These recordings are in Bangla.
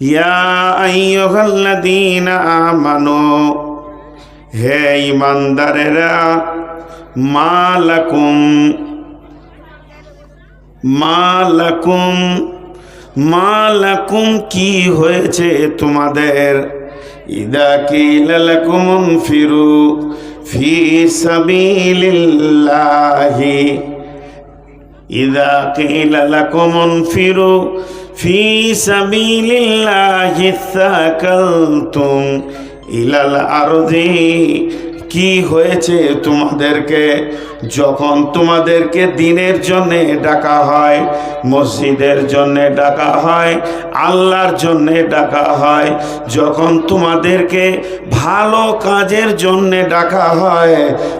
ইয়া আইয়ুহাল্লাযীনা হে ইমানদারেরা মালাকুম মালাকুম মালাকুম কি হয়েছে তোমাদের? ইদা কিলালাকুম ফিরু ফি সাবিলিল্লাহি, ইদা কিলা লাকুম ফিরু ফি সাবিলিল্লাহি সাকালতুম ইলাল আরদি কি হয়েছে তোমাদেরকে? যখন তোমাদেরকে দিনের জন্যে ডাকা হয়, মসজিদের জন্যে ডাকা হয়, আল্লাহর জন্যে ডাকা হয়, যখন তোমাদেরকে ভালো কাজের জন্যে ডাকা হয়,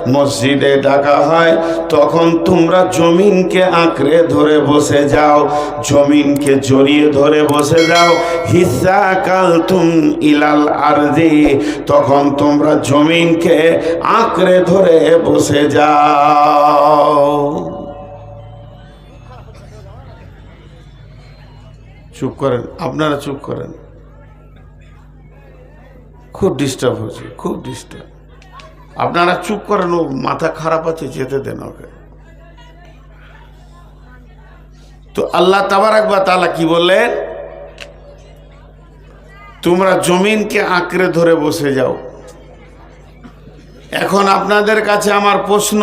মসজিদে ডাকা হয়, তখন তোমরা জমিনকে আঁকড়ে ধরে বসে যাও, জমিনকে জড়িয়ে ধরে বসে যাও। হিসা কাল তুম ইলাল আরদি, তখন তোমরা জমিনকে আঁকড়ে ধরে বসে যাও। চুপ করেন, আপনারা চুপ করেন। খুব ডিস্টার্ব হচ্ছে খুব ডিস্টার্ব আপনারা চুপ করেন, ও মাথা খারাপ আছে, যেতে দেন ওকে। তো আল্লাহ তাবারাক বা তালা কি বললেন? তোমরা জমিনকে আঁকড়ে ধরে বসে যাও। এখন আপনাদের কাছে আমার প্রশ্ন।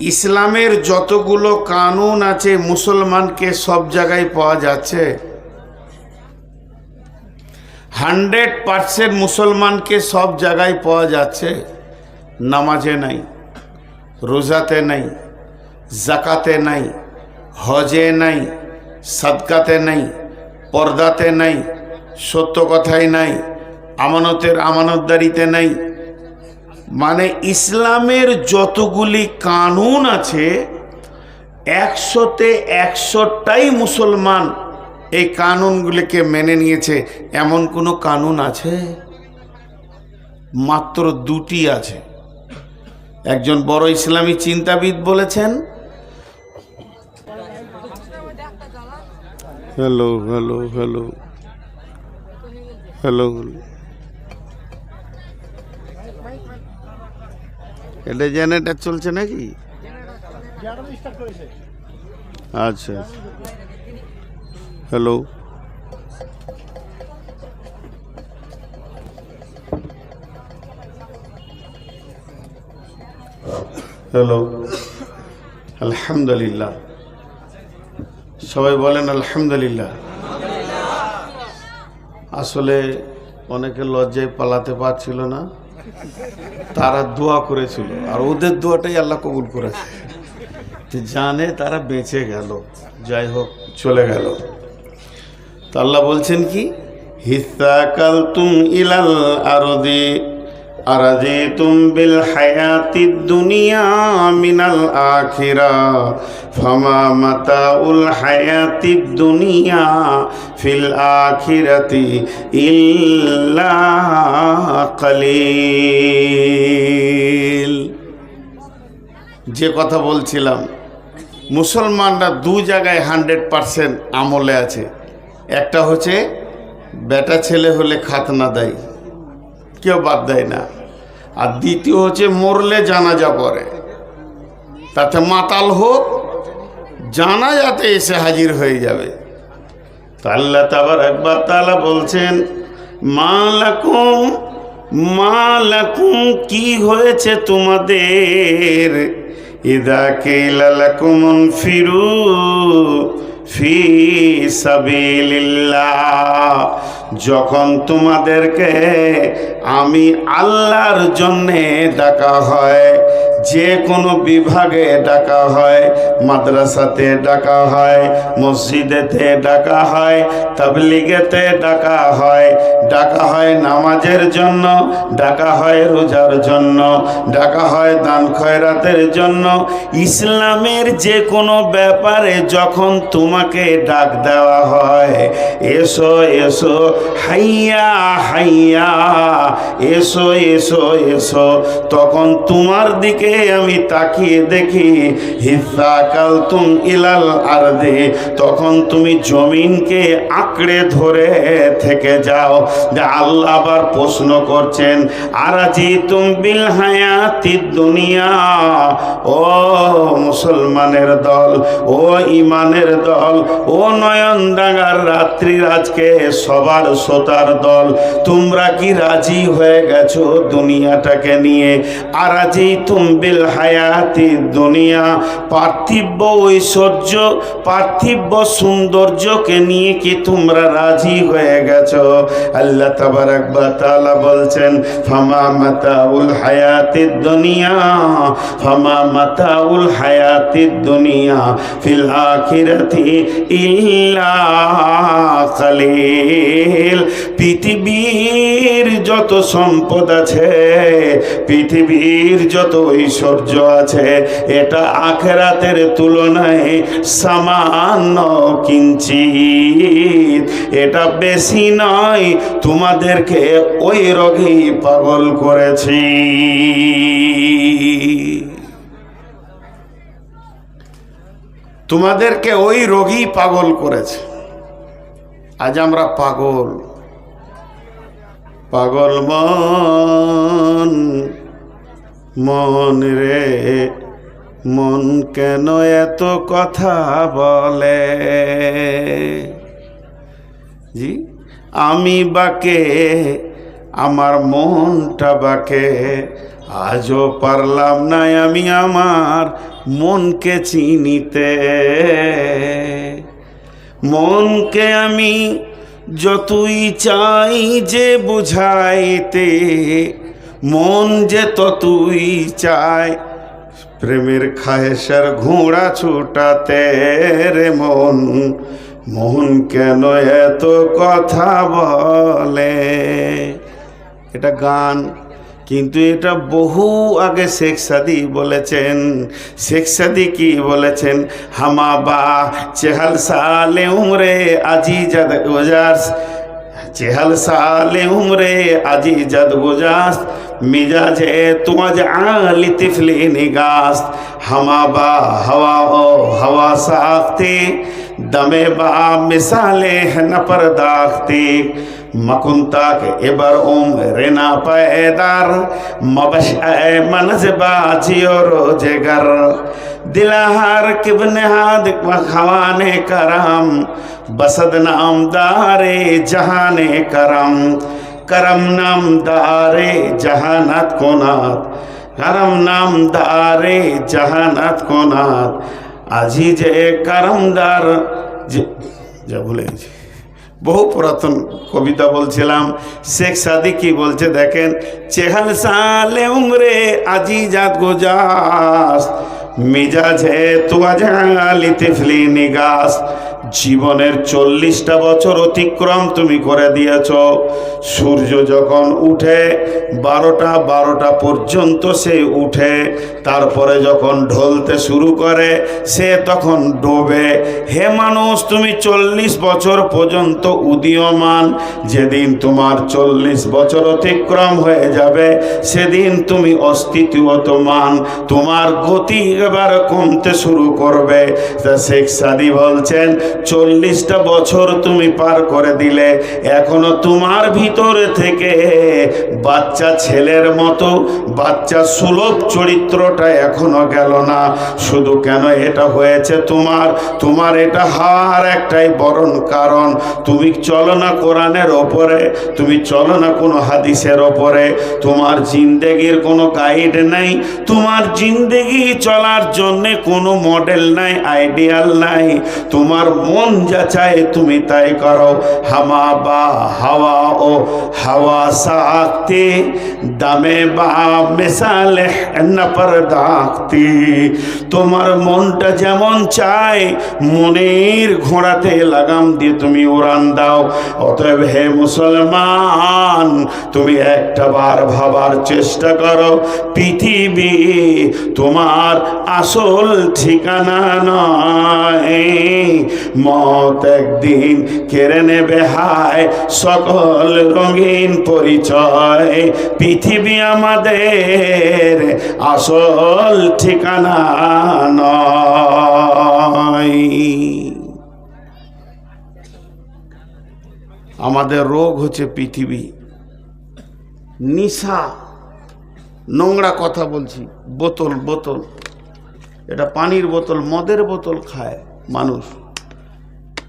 ইসলামের যতগুলো কানুন আছে, মুসলমানকে সব জায়গায় পাওয়া যাচ্ছে। হান্ড্রেড পার্সেন্ট মুসলমানকে সব জায়গায় পাওয়া যাচ্ছে। নামাজে নাই, রোজাতে নাই জাকাতে নাই, হজে নাই, সাদকাতে নাই, পর্দাতে নাই, সত্য কথায় নাই, আমানতের আমানতদারিতে নাই মানে ইসলামের যতগুলি কানুন আছে, একশোতে একশোটাই মুসলমান এই কানুনগুলিকে মেনে নিয়েছে। এমন কোনো কানুন আছে? মাত্র দুটি আছে। একজন বড় ইসলামী চিন্তাবিদ বলেছেন, হ্যালো হ্যালো হ্যালো হ্যালো এটা জেনারেটার চলছে নাকি? আচ্ছা। হ্যালো হ্যালো আলহামদুলিল্লাহ সবাই বলেন আলহামদুলিল্লাহ। আসলে অনেকে লজ্জায় পালাতে পারছিল না। তারা দোয়া করেছিল। আর ওদের দোয়াটাই আল্লাহ কবুল করেছে। জানে তারা বেঁচে গেল, যাই হোক, চলে গেল। তা আল্লাহ বলছেন কি? হিসা কাল তুম ইলাল আরদি বিল হায়াতি দুনিয়া মিনাল আখিরা ফামা মাতা উল হায়াতি দুনিয়া ফিল আখিরাতি ইল্লাকালিল যে কথা বলছিলাম, মুসলমানরা দু জায়গায় হান্ড্রেড পারসেন্ট আমলে আছে। একটা হচ্ছে, বেটা ছেলে হলে খাতনা দেয়, কেউ বাদ দেয় না। আর দ্বিতীয় হচ্ছে মরলে জানাজা পরে তাতে মাতাল হোক, জানাজাতে এসে হাজির হয়ে যাবে। তা আল্লাহ তাবার একবার তালা বলছেন, মালাকুম মালাকুম, কি হয়েছে তোমাদের? ইদা কেলালাকুম ফিরু ফি সাবিলিল্লাহ। যখন তোমাদেরকে আমি আল্লাহর জন্যে ডাকা হয়, যে কোনো বিভাগে ডাকা হয়, মাদ্রাসাতে ডাকা হয়, মসজিদেতে ডাকা হয়, তাবলিগেতে ডাকা হয় ডাকা হয় নামাজের জন্য, ডাকা হয় রোজার জন্য, ডাকা হয় দান খয়রাতের জন্য, ইসলামের যে কোনো ব্যাপারে যখন তোমাকে ডাক দেওয়া হয়, এসো এসো হাইয়া হাইয়া, এসো এসো এসো। তখন তোমার দিকে আমি তাকিয়ে দেখি হিসা কাল তুম ইলাল আরদে। তখন তুমি জমিনকে আঁকড়ে ধরে থেকে যাও, যে আল্লাহ আবার প্রশ্ন করছেন, আরাজি তুম বিল হায়াতি দুনিয়া? ও মুসলমানের দল, ও ইমানের দল, ও নয়ন ডাঙ্গার রাত্রির আজকে সবার শ্রোতার দল। তোমরা কি রাজি হয়ে গেছো দুনিয়াটাকে নিয়ে? আরাজি তুম বিল হায়াতি দুনিয়া। পার্থিব ঐশ্বর্য, পার্থিব সৌন্দর্যকে নিয়ে কি তোমরা রাজি হয়ে গেছো? আল্লাহ তাবারাক বা তাআলা বলছেন, ফামা মাতাউল হায়াতিদ দুনিয়া, ফামা মাতাউল হায়াতিদ দুনিয়া, ফিল আখিরাতি ইল্লা কালিল পৃথিবীর যত সম্পদ আছে, পৃথিবীর যত ঐশ্বর্য আছে, এটা আখেরাতের তুলনায় সামান্য কিঞ্চিত। এটা বেশি নয়, তোমাদেরকে ওই রোগেই পাগল করেছি। তোমাদেরকে ওই রোগী পাগল করেছে। আজ আমরা পাগল। পাগল মন মন রে, মন কেন এত কথা বলে? জি, আমি বাকে, আমার মনটা বাকে, আজও পারলাম না আমি আমার মনকে চিনিতে। মনকে আমি যতই চাই যে বুঝাইতে, মন যে ততই চায়, প্রেমের খায়েশার ঘোড়া ছুটাতে রে মন মন কেন এত কথা বলে? এটা গান। কিন্তু এটা বহু আগে শেখ সাদি বলেছেন। শেখ সাদি কি বলেছেন? হামা বা চেহাল সালে উমরে আজি জাদ গুজাস। চেহাল সালে উমরে আজি জাদ গুজাস। মিজাজে তুমাজ আলি তিফলি নিগাস। হামা বা হাওয়া ও হাওয়া সাখতে দমে বা মিসালে ন পরদাখতে মকুন্তাক এবার ওম রেনা পায়দার মবশ মনজ বাজিও রোজগার দিলাহার কিবনে হাদ খাওয়ানে করম বসদ নাম দারে জাহানে করম করম নাম দারে জাহানাত কোনাত করম নাম দারে জাহানাত কোনাত আজি যে কারমদার, যে ভুলে গেছি। বহু পুরাতন কবিতা বলছিলাম, শেখ সাদি কি বলছে, দেখেন, চেহাল সালে উমরে আজি জাত গোজাস, মিজাজে তুয়াজালি তিফলি নিগাস। জীবনের চল্লিশটা বছর অতিক্রম তুমি করে দিয়েছ। সূর্য যখন উঠে, বারোটা বারোটা পর্যন্ত সে উঠে, তারপরে যখন ঢলতে শুরু করে, সে তখন ডোবে। হে মানুষ, তুমি চল্লিশ বছর পর্যন্ত উদীয়মান। যেদিন তোমার চল্লিশ বছর অতিক্রম হয়ে যাবে, সেদিন তুমি অস্তিত্বমান তোমার গতি এবার কমতে শুরু করবে। তা শেখ সাদি বলছেন চল্লিশটা বছর তুমি পার করে দিলে, এখনও তোমার ভিতরে থেকে বাচ্চা ছেলের মতো, বাচ্চা সুলভ চরিত্রটা এখনও গেল না। শুধু কেন এটা হয়েছে তোমার তোমার এটা হার একটাই বরণ কারণ। তুমি চলো না কোরআনের ওপরে, তুমি চলো না কোনো হাদিসের ওপরে। তোমার জিন্দেগির কোনো গাইড নাই, তোমার জিন্দেগি চলার জন্যে কোনো মডেল নাই আইডিয়াল নাই। তোমার মন যা চায় তুমি তাই করো। হামা বা হাওয়া ও হাওয়া সাকতে দামে বা মেসালে নপর দাখতি তোমার মনটা যেমন চায়, মনের ঘোড়াতে লাগাম দিয়ে তুমি উড়ান দাও। অতএব হে মুসলমান, তুমি একটা বার ভাবার চেষ্টা করো। পৃথিবী তোমার আসল ঠিকানা নয়। মত একদিন কেড়ে নেবে হায়, সকল রঙিন পরিচয়। পৃথিবী আমাদের আসল ঠিকানা আমাদের রোগ হচ্ছে পৃথিবী। নিশা, নোংরা কথা বলছি, বোতল বোতল। এটা পানির বোতল, মদের বোতল খায় মানুষ।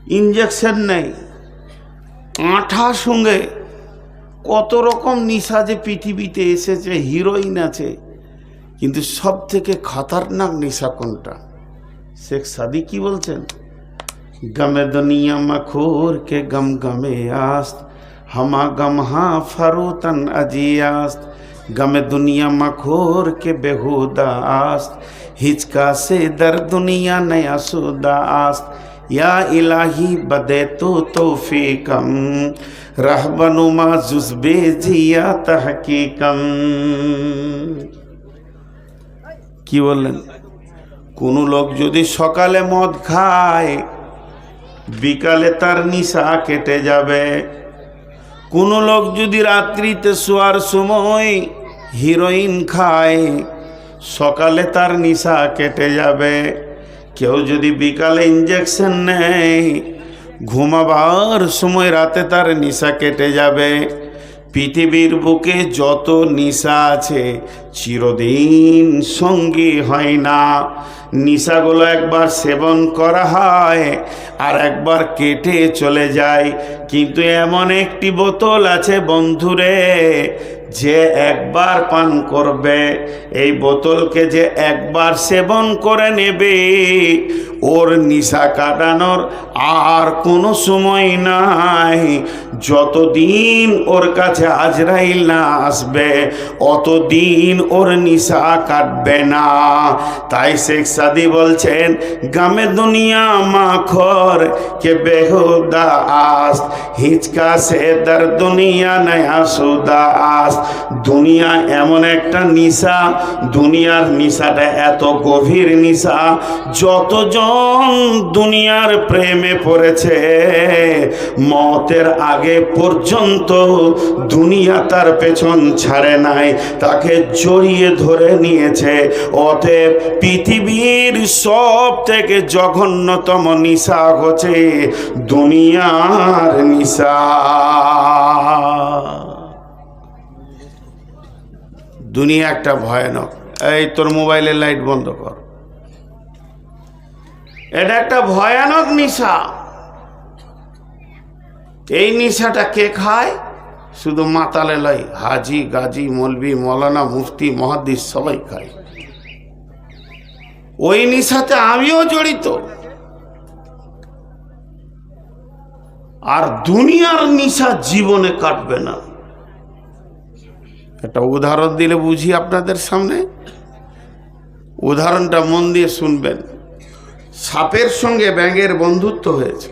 ইঞ্জেকশন নেই। আঠা সঙ্গে কত রকম নেশা যে পৃথিবীতে এসেছে হিরোইন আছে। কিন্তু সব থেকে খতরনাক নেশা কোনটা? শেখ সাদি কি বলছেন? গমে দুনিয়া মখোর কে গম গমে আস্ত, হামা গম হা ফরোতন আজিয়াস্ত গমে দুনিয়া মখোর কে বেহুদা আস্ত, হিচকা সে দর দুনিয়া নয়া সুদা আস্ত। ইয়া ইলাহি বদে তো তৌফিকম রহবনুমা জুজবে জিয়া তাহকিকম। কি বললেন? কোনো লোক যদি সকালে মদ খায়, বিকালে তার নিশা কেটে যাবে। কোনো লোক যদি রাত্রিতে শোয়ার সময় হিরোইন খায়, সকালে তার নিশা কেটে যাবে। কেউ যদি বিকালে ইঞ্জেকশন নেয়, ঘুমাবার সময় রাতে তার নিশা কেটে যাবে। পৃথিবীর বুকে যত নিশা আছে, চিরদিন সঙ্গী হয় না। নিশাগুলো একবার সেবন করা হয় আর একবার কেটে চলে যায়। কিন্তু এমন একটি বোতল আছে বন্ধুরে যে একবার পান করবে, এই বোতলকে যে একবার সেবন করে নেবে, ওর নিশা কাটানোর আর কোনো সময় নাই। যতদিন ওর কাছে আজরাইল না আসবে, অতদিন ওর নিশা কাটবে না। তাই শেখ সাদি বলছেন, গামে দুনিয়া মাখর, কে বেহুদা আস্ত, হিচকা সে দর দুনিয়া নয়া সুদা আস্ত। দুনিয়া এমন একটা নিশা, দুনিয়ার নিশাটা এত গভীর নিশা, যতজন দুনিয়ার প্রেমে পড়েছে, মতের আগে পর্যন্ত দুনিয়া তার পেছন ছাড়ে নাই, তাকে জড়িয়ে ধরে নিয়েছে। অতএব পৃথিবীর সব থেকে জঘন্যতম নিশা হচ্ছে দুনিয়ার নিশা। দুনিয়া একটা ভয়ানক। এই তোর মোবাইলের লাইট বন্ধ কর। এটা একটা ভয়ানক নিশা। এই নিশাটা কে খায়? শুধু মাতালে লয়, হাজি, গাজী, মলবি, মৌলানা, মুফতি, মহাদিস সবাই খায়। ওই নিশাতে আমিও জড়িত। আর দুনিয়ার নিশা জীবনে কাটবে না। একটা উদাহরণ দিলে বুঝি আপনাদের সামনে? উদাহরণটা মন দিয়ে শুনবেন। সাপের সঙ্গে ব্যাঙের বন্ধুত্ব হয়েছে।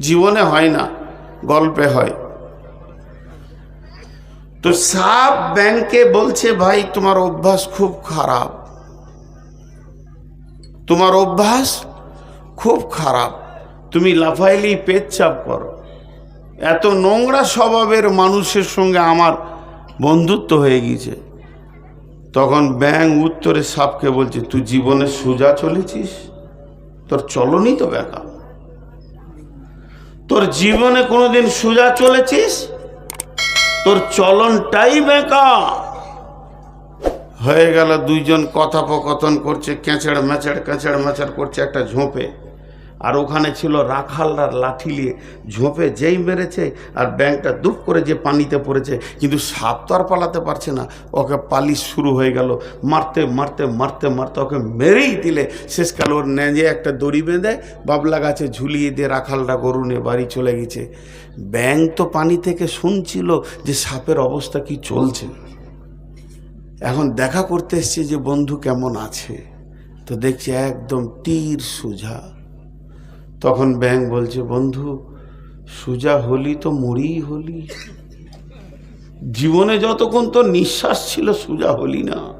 জীবনে হয় না, গল্পে হয়। তো সাপ ব্যাংকে বলছে, ভাই, তোমার অভ্যাস খুব খারাপ। তোমার অভ্যাস খুব খারাপ। তুমি লাফাইলি পেচ্ছাপ করো। এত নোংরা স্বভাবের মানুষের সঙ্গে আমার বন্ধুত্ব হয়ে গিয়েছে। তখন ব্যাং উত্তরে সাপকে বলছে, তুই জীবনে সোজা চলেছিস? তোর চলনই তো বেকা তোর জীবনে কোনোদিন সোজা চলেছিস? তোর চলনটাই বেকা হয়ে গেল দুইজন কথোপকথন করছে কেঁচড় মেচড় কেঁচড় মেচড় করছে একটা ঝোপে। আর ওখানে ছিল রাখালদার লাঠি নিয়ে ঝোঁপে যেই মেরেছে আর ব্যাংকটা দুপ করে যে পানিতে পড়েছে, কিন্তু সাপ তো আর পালাতে পারছে না। ওকে পালিশ শুরু হয়ে গেল। মারতে মারতে মারতে মারতে ওকে মেরেই দিলে। শেষকাল ওর নেজে একটা দড়ি বেঁধে বাবলা গাছে ঝুলিয়ে দিয়ে রাখালটা গরু নিয়ে বাড়ি চলে গেছে। ব্যাং তো পানি থেকে শুনছিল যে সাপের অবস্থা কি চলছে। এখন দেখা করতে এসছে যে বন্ধু কেমন আছে। তো দেখছি একদম তীর সোজা। তখন ব্যাং বলছে, বন্ধু, সুজা হলি তো মরি হলি। জীবনে যতক্ষণ তো নিঃশ্বাস ছিল সুজা হলি না।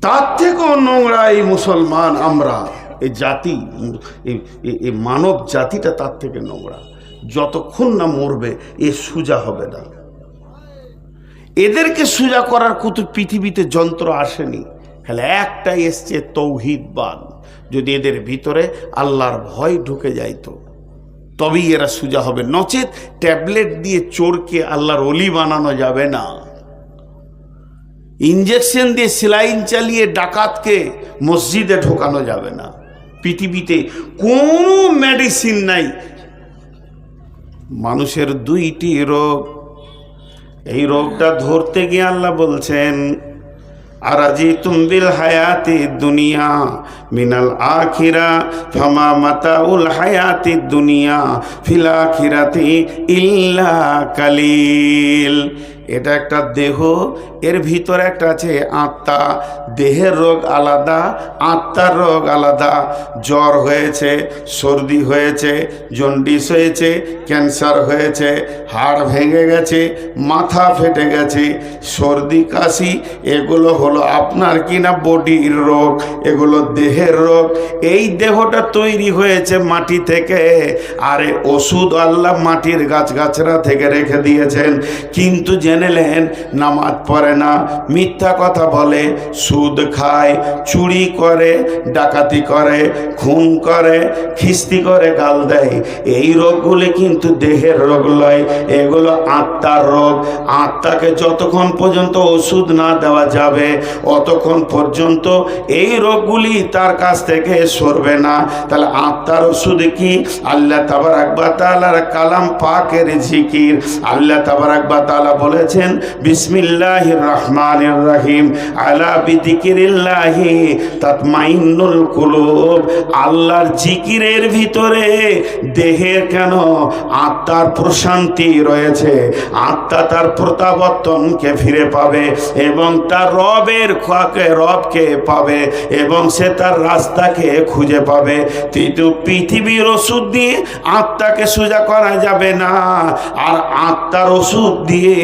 তার থেকেও নোংরা এই মুসলমান আমরা। এই জাতি এই- মানব জাতিটা তার থেকে নোংরা। যতক্ষণ না মরবে, এ সোজা হবে না। এদেরকে সোজা করার কত পৃথিবীতে যন্ত্র আসেনি। খালি একটাই এসছে তৌহিদবাদ। যদি এদের ভিতরে আল্লাহর ভয় ঢুকে যাইতো, তবেই এরা সোজা হবে। নচেত ট্যাবলেট দিয়ে চোরকে আল্লাহর অলি বানানো যাবে না। ইঞ্জেকশন দিয়ে সেলাইন চালিয়ে ডাকাতকে মসজিদে ঢোকানো যাবে না। পৃথিবীতে কোনো মেডিসিন নাই। মানুষের দুইটি রোগ। এই রোগটা ধরতে গিয়ে আল্লাহ বলছেন আরাজি তুমবিল হায়াতি দুনিয়া মিনাল আখিরা ফমা মাতা উল হায়াতি দুনিয়া ফিলা খিরাতি ইল্লা কালিল এটা একটা দেহ, এর ভিতরে একটা আছে আত্মা। দেহের রোগ আলাদা, আত্মার রোগ আলাদা। জ্বর হয়েছে, সর্দি হয়েছে, জন্ডিস হয়েছে, ক্যান্সার হয়েছে, হাড় ভেঙে গেছে, মাথা ফেটে গেছে, সর্দি, কাশি, এগুলো হলো আপনার কিনা বডির রোগ, এগুলো দেহের রোগ। এই দেহটা তৈরি হয়েছে মাটি থেকে, আরে ওষুধ আল্লাহ মাটির গাছগাছরা থেকে রেখে দিয়েছেন। কিন্তু জেনেলেন নামাজ পড়ে না, মিথ্যা কথা বলে, সুদ খায়, চুরি করে, ডাকাতি করে, খুন করে, খিস্তি করে গাল দেয়। এই রোগগুলি কিন্তু দেহের রোগ লয়, এগুলো আত্মার রোগ। আত্মাকে যতক্ষণ পর্যন্ত ওষুধ না দেওয়া যাবে, অতক্ষণ পর্যন্ত এই রোগগুলি তার কাছ থেকে সরবে না। তাহলে আত্মার ওষুধ কি? আল্লাহ তাবার আকবা তালার কালাম পাকের জিকির। আল্লাহ তাবার আকবা তালা বলেছেন বিসমিল্লাহ রহমান রহিম, আলা বিদিকিরিল্লাহি তাতমাইন্নুল কুলুব। আল্লাহর জিকিরের ভিতরে দেহের কেন আত্মার প্রশান্তি রয়েছে? আত্মা তার প্রত্যাবর্তনকে ফিরে পাবে এবং তার রবের রবকে পাবে এবং সে তার রাস্তাকে খুঁজে পাবে। কিন্তু পৃথিবীর ওষুধ দিয়ে আত্মাকে সোজা করা যাবে না। আর আত্মার ওষুধ দিয়ে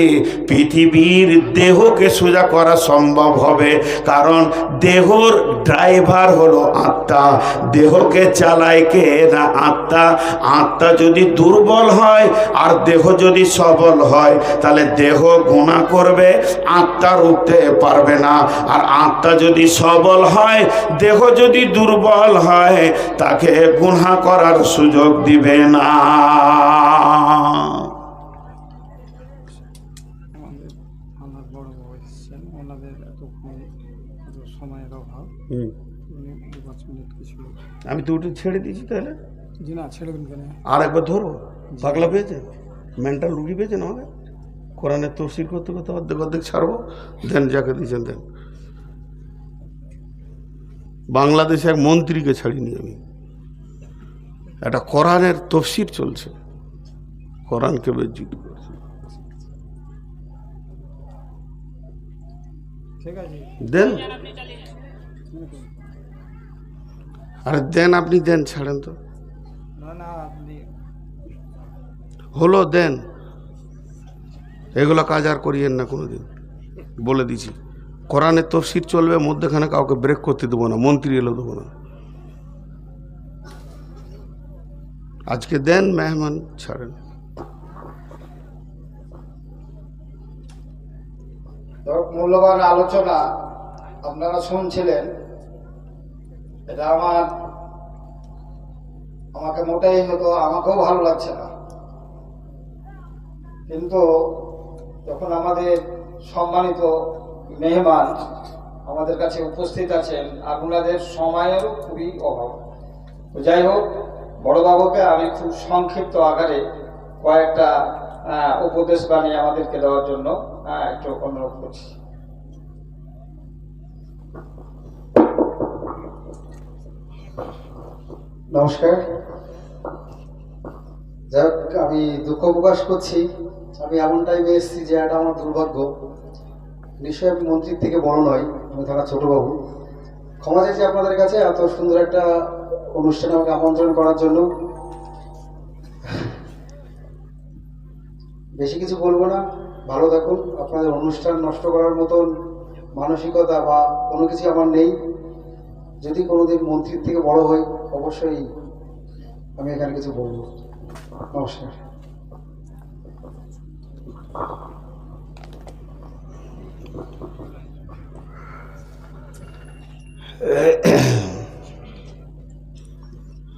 পৃথিবীর দেহকে সোজা করা সম্ভব হবে। কারণ দেহর ড্রাইভার হলো আত্মা। দেহকে চালায় কে? না, আত্মা। আত্মা যদি দুর্বল হয় আর দেহ যদি সবল হয়, তাহলে দেহ গুণা করবে, আত্মা উঠতে পারবে না। আর আত্মা যদি সবল হয়, দেহ যদি দুর্বল হয়, তাকে গুণা করার সুযোগ দিবে না আমাদের আমার বড় বাবা এসেছেন ওনাদের এতক্ষণ এত সময়ের পাঁচ মিনিট কিছু আমি তো উঠে ছেড়ে দিয়েছি তাহলে? জি না ছেড়ে দিন কেন? আর একবার ধরো পাগলা পেয়েছে? মেন্টাল রুগী পেয়েছে না আমাকে কোরআনের তফসির করতে করতে অর্ধেক অর্ধেক ছাড়বো দেন যাকে দিয়েছেন দেন বাংলাদেশে এক মন্ত্রীকে ছাড়িনি আমি। একটা কোরআনের তফসির চলছে। কোরআনকে বেজ্জিত করছে। ঠিক আছে। দেন আরে দেন আপনি দেন ছাড়েন তো। না না আপনি হলো দেন। এগুলো কাজ আর করিয়েন না কোনোদিন। বলে দিছি। কোরআনের তফসির চলবে মধ্যেখানে কাউকে ব্রেক করতে দেবো না মন্ত্রী এলো দেবো না। আজকে দেন মেহমান ছাড়েন। মূল্যবান আলোচনা আপনারা শুনছিলেন। এটা আমার, আমাকে মোটেই হতো আমাকেও ভালো লাগছে না। কিন্তু যখন আমাদের সম্মানিত মেহমান আমাদের কাছে উপস্থিত আছেন, আপনাদের সময়েরও খুবই অভাব। তো যাই হোক, বড়বাবুকে আমি খুব সংক্ষিপ্ত আকারে কয়েকটা উপদেশ বানিয়ে আমাদেরকে দেওয়ার জন্য একটু অনুরোধ করছি। নমস্কার। যাই আমি দুঃখ প্রকাশ করছি। আমি এমন টাইমে এসেছি যে এটা আমার দুর্ভাগ্য। নিশ্চয়ই আমি মন্ত্রীর থেকে বড় নয় আমি থাকা ছোটবাবু। ক্ষমা চাইছি আপনাদের কাছে এত সুন্দর একটা অনুষ্ঠানে আমাকে আমন্ত্রণ করার জন্য। বেশি কিছু বলব না। ভালো থাকুন। আপনাদের অনুষ্ঠান নষ্ট করার মতন মানসিকতা বা কোনো কিছু আমার নেই। যদি কোনোদিন মন্ত্রীর থেকে বড় হই অবশ্যই আমি এখানে কিছু বলব। নমস্কার।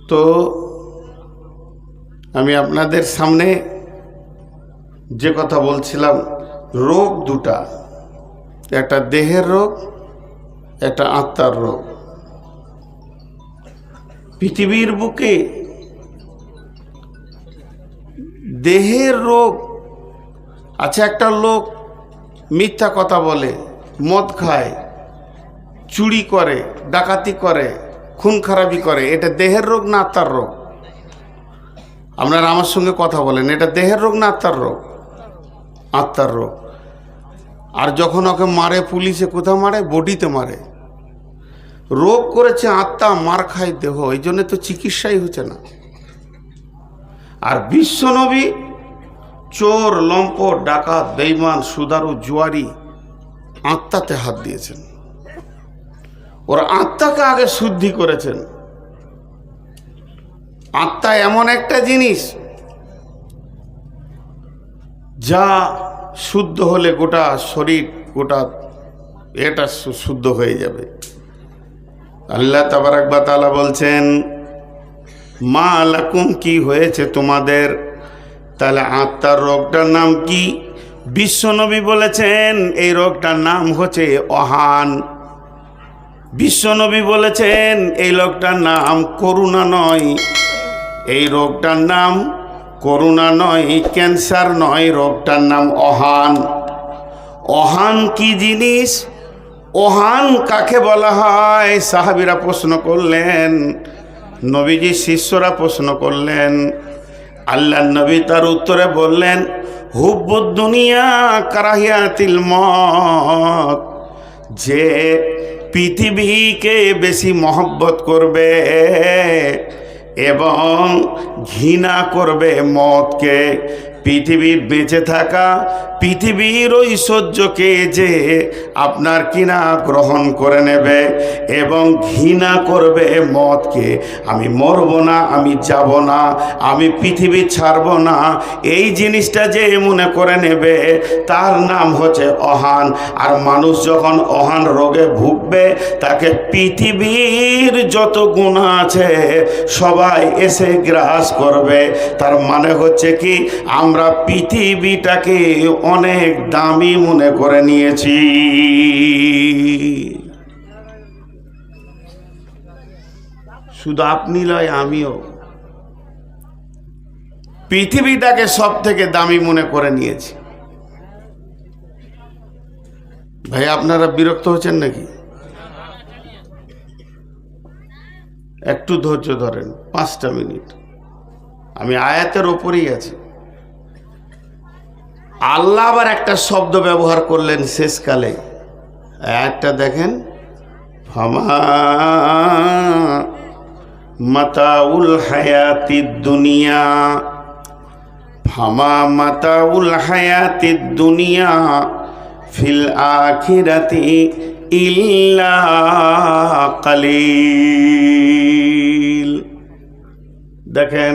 তো আমি আপনাদের সামনে যে কথা বলছিলাম, রোগ দুটা। একটা দেহের রোগ, একটা আত্মার রোগ। পৃথিবীর বুকে দেহের রোগ, আছে একটা লোক মিথ্যা কথা বলে, মদ খায়, চুরি করে, ডাকাতি করে, খুন খারাপি করে, এটা দেহের রোগ না আত্মার রোগ? আপনারা আমার সঙ্গে কথা বলেন, এটা দেহের রোগ না আত্মার রোগ? আত্মার রোগ। আর যখন ওকে মারে, পুলিশে কোথাও মারে, বডিতে মারে রোগ করেছে, আত্মা মার খায় দেহ, এই জন্য তো চিকিৎসাই হচ্ছে না। আর বিশ্বনবী চোর, লম্পট, ডাকাত বেইমান সুদারু, জুয়ারি আত্মাতে হাত দিয়েছেন। ওর আত্মাকে আগে শুদ্ধি করেছেন। আত্মা এমন একটা জিনিস যা শুদ্ধ হলে গোটা শরীর, গোটা এটা শুদ্ধ হয়ে যাবে। আল্লাহ তাবারাকবা তালা বলছেন, মা লাকুম, কি হয়েছে তোমাদের? তাহলে আত্মার রোগটার নাম কি? বিশ্বনবী বলেছেন, এই রোগটার নাম হচ্ছে অহান। বিশ্বনবী বলেছেন, এই লোকটার নাম করুণা নয়। এই রোগটার নাম করুণা নয়, ক্যান্সার নয়, রোগটার নাম অহান। অহান কি জিনিস? অহান কাকে বলা হয়? সাহাবিরা প্রশ্ন করলেন, নবীজি শিষ্যরা প্রশ্ন করলেন, আল্লাহ নবী তার উত্তরে বললেন হুব্বুদ দুনিয়া কারাহিয়াতিল মত, যে পৃথিবীকে বেশি মহব্বত করবে এবং ঘৃণা করবে মতকে, পৃথিবীর বেঁচে থাকা পৃথিবীর ঐশ্বর্যকে যে আপনার কিনা গ্রহণ করে নেবে এবং ঘৃণা করবে মদকে, আমি মরব না, আমি যাব না, আমি পৃথিবী ছাড়ব না, এই জিনিসটা যে মনে করে নেবে, তার নাম হচ্ছে অহান। আর মানুষ যখন অহান রোগে ভুগবে, তাকে পৃথিবীর যত গুণ আছে, সবাই এসে গ্রাস করবে। তার মানে হচ্ছে কি, আমরা পৃথিবীটাকে অনেক দামি মনে করে নিয়েছি। শুধু আপনি লয় আমিও। পৃথিবীটাকে সব থেকে দামি মনে করে নিয়েছি। ভাই, আপনারা বিরক্ত হচ্ছেন নাকি? একটু ধৈর্য ধরেন, পাঁচটা মিনিট। আমি আয়াতের ওপরেই আছি। আল্লাহ আবার একটা শব্দ ব্যবহার করলেন শেষকালে। একটা দেখেন মাতাউল হায়াতি দুনিয়া, ফামা মাতাউল হায়াতি দুনিয়া, ফিল আখিরাতি ইল্লা কালিল। দেখেন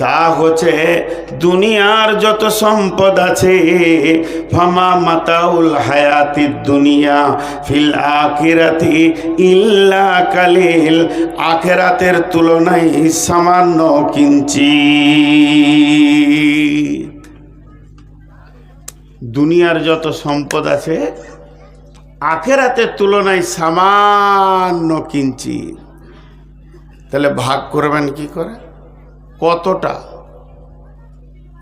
তা হচ্ছে দুনিয়ার যত সম্পদ আছে, ফামা মাতাউল হায়াতি দুনিয়া, ফিল আখিরাতি ইল্লা কালিল, আখেরাতের তুলনায় সামান্য কিঞ্চি দুনিয়ার যত সম্পদ আছে, আখেরাতের তুলনায় সামান্য কিঞ্চি তাহলে ভাগ করবেন কি করে? কতটা?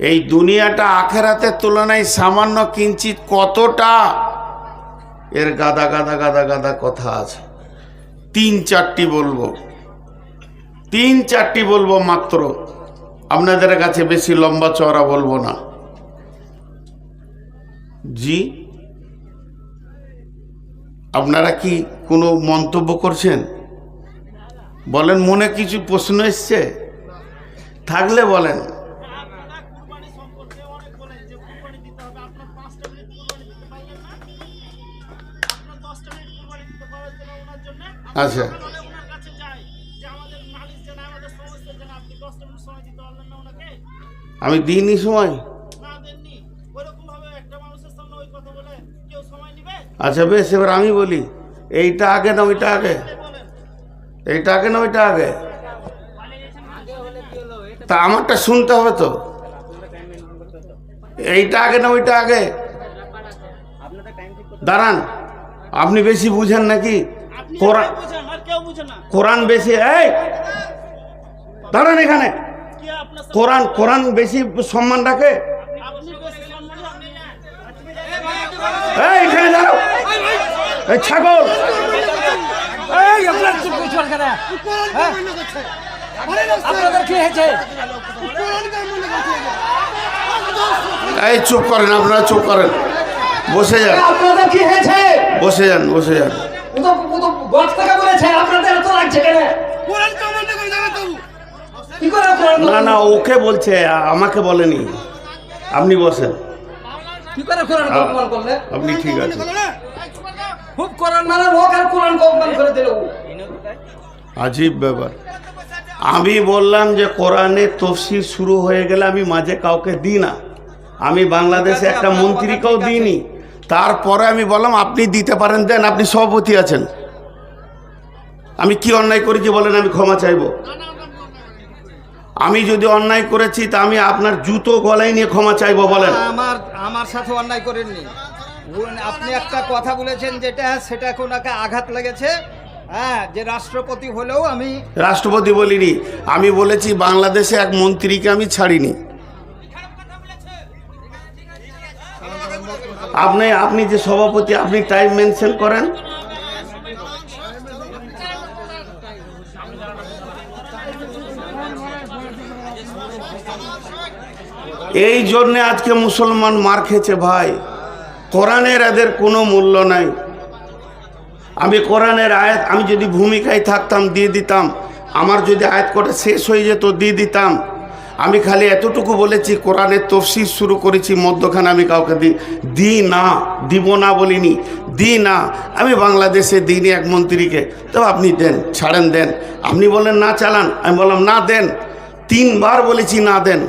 এই দুনিয়াটা আখেরাতের তুলনায় সামান্য কিঞ্চিত কতটা? এর গাদা গাদা গাদা গাদা কথা আছে। তিন চারটি বলব। তিন চারটি বলব মাত্র। আপনাদের কাছে বেশি লম্বা চওড়া বলব না। জি? আপনারা কি কোনো মন্তব্য করছেন? বলেন, মনে কিছু প্রশ্ন এসছে? থাকলে বলেন। আচ্ছা। আমি দিইনি সময়? আচ্ছা বেশ, এবার আমি বলি, এইটা আগে না ওইটা আগে? এইটা আগে না ওইটা আগে? তা আমারটা শুনতে হবে তো। এইটা আগে না ওইটা আগে? দাঁড়ান আপনি বেশি বুঝেন নাকি? কোরআন একাই বুঝেন আর কেউ বুঝে না। কোরআন বেশি এই! দাঁড়ান এখানে। কোরআন কোরআন বেশি সম্মান রাখে? আপনি বেশি সম্মানী এই এখানে দাঁড়াও। এই ছাগল। এই আপনার আপনাদের কি হয়েছে এই চুপ করেন আপনারা চুপ করেন। বসে যান। আপনাদের কি হয়েছে? বসে যান বসে যান। না না ওকে বলছে আমাকে বলেনি। আপনি বসেন। কি করে কোরআন অপমান করলে আপনি ঠিক আছে খুব কোরআন লোক আর কোরআন অপমান করে দিল আজীব ব্যাপার। আমি বললাম যে কোরআনে তফসির শুরু হয়ে গেলে আমি মাঝে কাউকে দিই না। আমি বাংলাদেশে একটা মন্ত্রীকেও দিইনি। তারপরে আমি বললাম আপনি দিতে পারেন দেন আপনি সভাপতি আছেন। আমি কি অন্যায় করেছি বলেন আমি ক্ষমা চাইব। আমি যদি অন্যায় করেছি তা আমি আপনার জুতো গলায় নিয়ে ক্ষমা চাইব বলেন। আমার আমার সাথে অন্যায় করেননি। আপনি একটা কথা বলেছেন যেটা সেটা ওনাকে আঘাত লেগেছে। হ্যাঁ যে রাষ্ট্রপতি হলেও আমি রাষ্ট্রপতি বলিনি, আমি বলেছি বাংলাদেশে এক মন্ত্রীকে আমি ছাড়িনি। আপনি আপনি যে সভাপতি, আপনি টাইম মেনশন করেন। এই জন্যে আজকে মুসলমান মার খেয়েছে ভাই। কোরআনের এদের কোনো মূল্য নাই। আমি কোরআনের আয়াত, আমি যদি ভূমিকায় থাকতাম, দিয়ে দিতাম। আমার যদি আয়াত কটা শেষ হয়ে যেত, দিয়ে দিতাম। আমি খালি এতটুকু বলেছি, কোরআনের তফসির শুরু করেছি, মধ্যখানে আমি কাউকে দিই দিই না, দিব না বলিনি দিই না। আমি বাংলাদেশে দিইনি এক মন্ত্রীকে। তো আপনি দেন, ছাড়েন, দেন। আপনি বলেন, না, চালান। আমি বললাম, না, দেন। তিনবার বলেছি, না, দেন।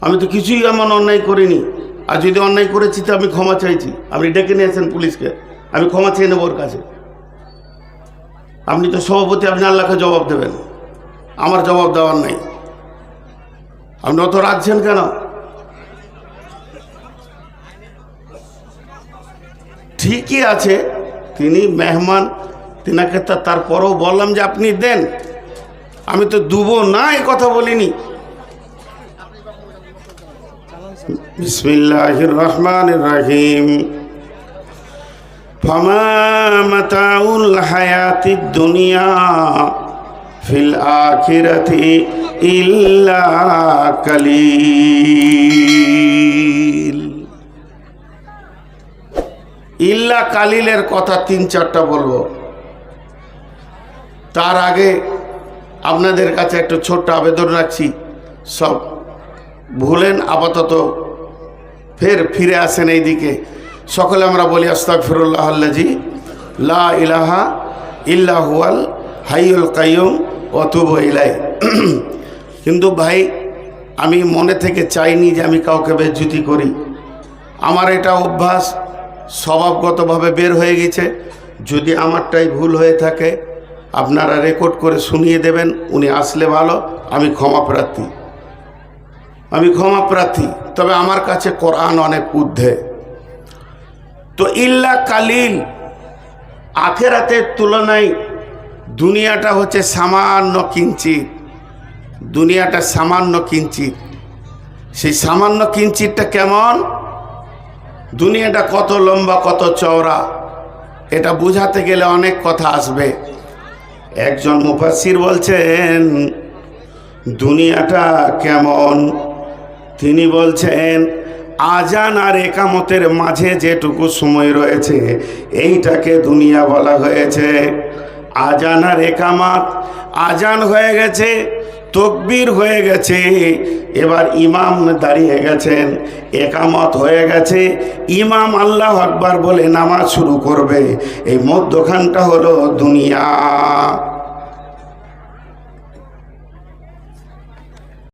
আমি তো কিছুই এমন অন্যায় করিনি। আর যদি অন্যায় করেছি, তো আমি ক্ষমা চাইছি। আপনি ডেকে নিয়েছেন পুলিশকে। আমি ক্ষমা চেয়ে নেব ওর কাছে। আপনি তো সভাপতি, আপনি আল্লাহকে জবাব দেবেন। আমার জবাব দেওয়ার নাই। আপনি অত রাখছেন কেন? ঠিকই আছে, তিনি মেহমান, তিনাকে তারপরেও বললাম যে আপনি দেন। আমি তো দুবো না, এ কথা বলিনি। بسم الله الرحمن الرحيم فما متاع الحياة الدنيا في الآخرة إلا قليل ইল্লা কালিলের কথা তিন চারটা বলবো তার আগে আপনাদের কাছে একটা ছোট্ট আবেদন রাখছি সব ভুলেন আপাতত। ফের ফিরে আসেন এই দিকে সকলে আমরা বলি আস্তাক ফিরুল্লাহল্লাজি লা ইলাহা ইল্লাহুয়াল হাইউল কাইয়ুম অতুব ইলাই কিন্তু ভাই, আমি মনে থেকে চাইনি যে আমি কাউকে বেজ্জুতি করি। আমার এটা অভ্যাস স্বভাবগতভাবে বের হয়ে গেছে। যদি আমারটাই ভুল হয়ে থাকে, আপনারা রেকর্ড করে শুনিয়ে দেবেন, উনি আসলে ভালো, আমি ক্ষমা প্রার্থী। আমি ক্ষমা প্রার্থী, তবে আমার কাছে কোরআন অনেক ঊর্ধ্বে। তো ইল্লা কালিল, আখেরাতের তুলনায় দুনিয়াটা হচ্ছে সামান্য কিঞ্চিত, দুনিয়াটা সামান্য কিঞ্চিত। সেই সামান্য কিঞ্চিতটা কেমন? দুনিয়াটা কত লম্বা, কত চওড়া, এটা বোঝাতে গেলে অনেক কথা আসবে। একজন মুফাসির বলছেন, দুনিয়াটা কেমন? তিনি বলছেন, আজান আর একামতের মাঝে যেটুকু সময় রয়েছে, এইটাকে দুনিয়া বলা হয়েছে। আজান আর একামাত, আজান হয়ে গেছে, তকবির হয়ে গেছে, এবার ইমাম দাঁড়িয়ে গেছেন, একামত হয়ে গেছে, ইমাম আল্লাহ আকবার বলে নামাজ শুরু করবে। এই মধ্যখানটা হলো দুনিয়া।